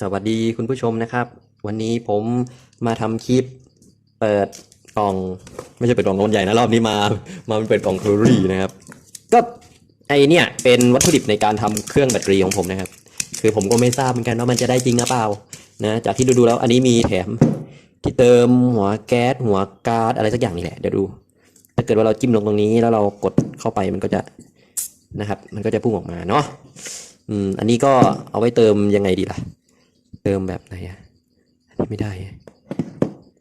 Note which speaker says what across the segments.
Speaker 1: สวัสดีคุณผู้ชมนะครับ วันนี้ผมมาทำคลิปเปิดกล่อง ไม่ใช่เปิดกล่องโนนใหญ่นะรอบนี้มา มาเปิดกล่องคลูรี่นะครับ ก็ไอเนี่ยเป็นวัตถุดิบในการทำเครื่องแบตเตอรี่ของผมนะครับ คือผมก็ไม่ทราบเหมือนกันว่ามันจะได้จริงหรือเปล่านะจากที่ดูดูๆแล้วอันนี้มีแถมที่เติมหัวแก๊สหัวการ์ดอะไรสักอย่างนี่แหละเดี๋ยวดู ถ้าเกิดว่าเราจิ้มลงตรงนี้แล้วเรากดเข้าไปมันก็จะนะครับ มันก็จะพุ่งออกมาเนาะอืมอันนี้ก็เอาไว้เติมยังไงดีล่ะ เติมแบบไหนอะอันนี้ไม่ได้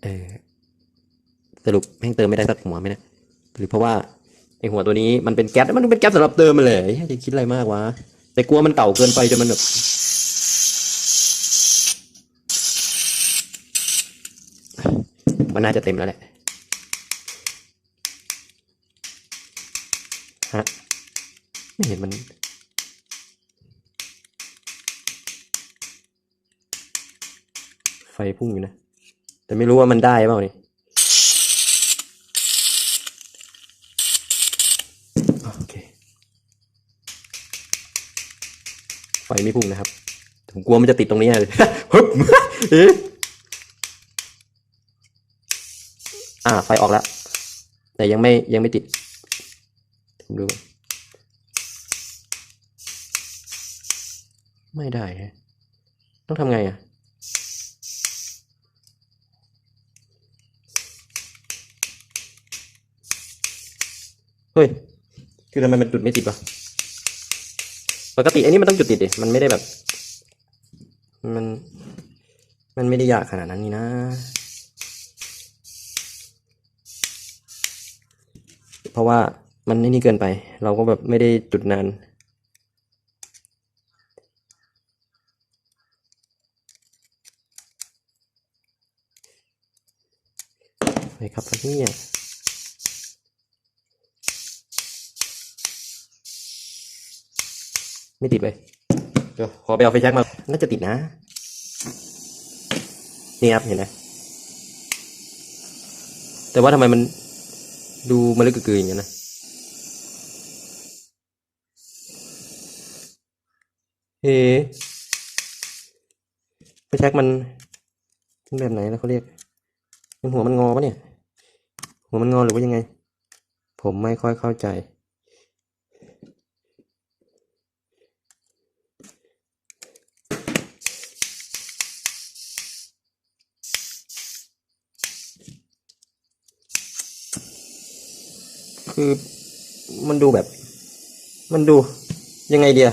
Speaker 1: เออสรุปแม่งเติมไม่ได้สักหัวไหมนะหรือเพราะว่าไอหัวตัวนี้มันเป็นแก๊สมันเป็นแก๊สสำหรับเติมมาเลยจะคิดอะไรมากวะแต่กลัวมันเก่าเกินไปจนมันแบบมันน่าจะเต็มแล้วแหละฮะไม่เห็นมัน ไฟ พุ่งอยู่นะ แต่ไม่รู้ว่ามันได้เปล่านี่โอเค ไฟไม่พุ่งนะครับ ผมกลัวมันจะติดตรงนี้เลยฮึบเอ๊ะอ่า ไฟออกแล้ว แต่ยังไม่ยังไม่ติดผมดูไม่ได้ฮะต้องทำไงอะ เฮ้ย คือทำไมมันจุดไม่ติดวะปกติอันนี้มันต้องจุดติดดิมันไม่ได้แบบ มัน มันไม่ได้ยากขนาดนั้นนี่นะ เพราะว่ามันไอ้นี่เกินไป เราก็แบบไม่ได้จุดนานไปครับเนี่ย ไม่ติดเลยเดี๋ยวขอไปเอาไฟแช็กมา น่าจะติดนะ นี่ครับเห็นไหมแต่ว่าทำไมมันดูมันลึกกึกๆอย่างเงี้นะ เฮ้ไฟแช็กมันเป็นแบบไหนแล้วเขาเรียกเป็นหัวมันงอปะเนี่ย หัวมันงอหรือว่ายังไง ผมไม่ค่อยเข้าใจ คือมันดูแบบ มันดูยังไงเดีย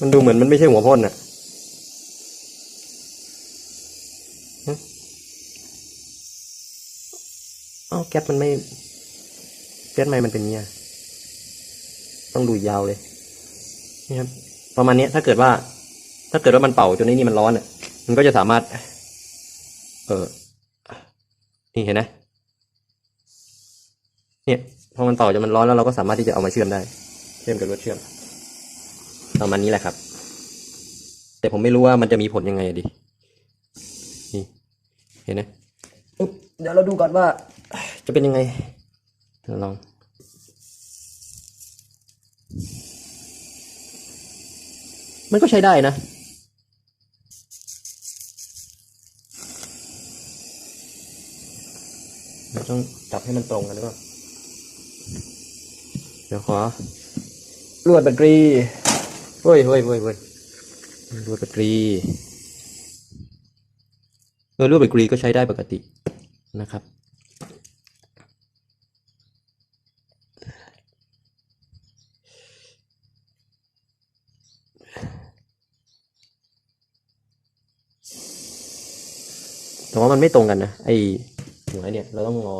Speaker 1: มันดูเหมือนมันไม่ใช่หัวพ่นอะเอ้าแก๊สมันไม่แก๊สไม่มันเป็นเนี้ยต้องดูยาวเลยนี่ครับประมาณนี้ถ้าเกิดว่า ถ้าเกิดว่ามันเป่าจนไอ้นี่มันร้อนอะ มันก็จะสามารถ เออนี่เห็นไหมเนี่ยพอมันเป่าจนมันร้อนแล้วเราก็สามารถที่จะเอามาเชื่อมได้ เชื่อมกับรวดเชื่อมประมาณนี้แหละครับ แต่ผมไม่รู้ว่ามันจะมีผลยังไงอะดินี่เห็นไหมอุ๊บเดี๋ยวเราดูก่อนว่า จะเป็นยังไงลองมันก็ใช้ได้นะ เรา ต้องจับให้มันตรงกันหรือเปล่าเดี๋ยวขอลวดแบตเตอรี่เฮ้ยเฮ้ยเฮ้ยเฮ้ยลวดแบตเตอรี่เออลวดแบตเตอรี่ก็ใช้ได้ปกตินะครับแต่ว่ามันไม่ตรงกันนะไอ หัวเนี่ย เราต้องงอ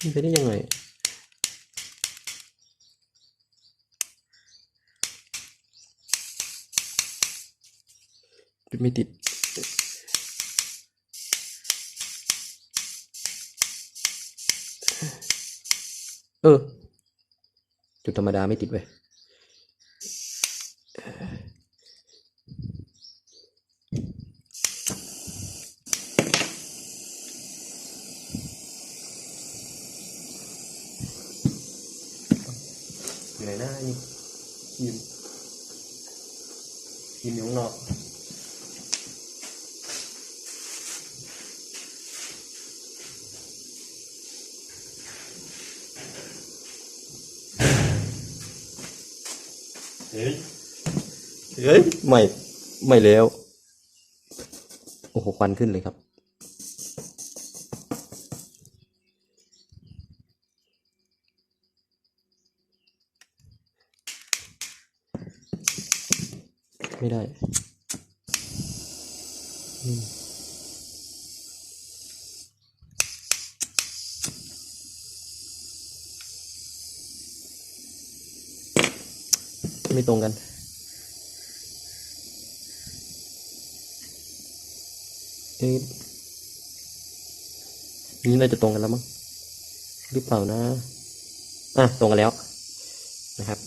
Speaker 1: มันไปได้ยังไงจุดไม่ติด เออ จุดธรรมดาไม่ติดเว้ย อยู่ไหนหน้านี่ครีมครีมอยู่ข้างนอกเฮ้ยเฮ้ยไม่ ไม่แล้ว โอ้โหควันขึ้นเลยครับ ไม่ได้มไม่ตรงกันเอ๊ะนี่น่าจะตรงกันแล้วมั้งหรือเปล่านะ อะ ตรงกันแล้วนะครับ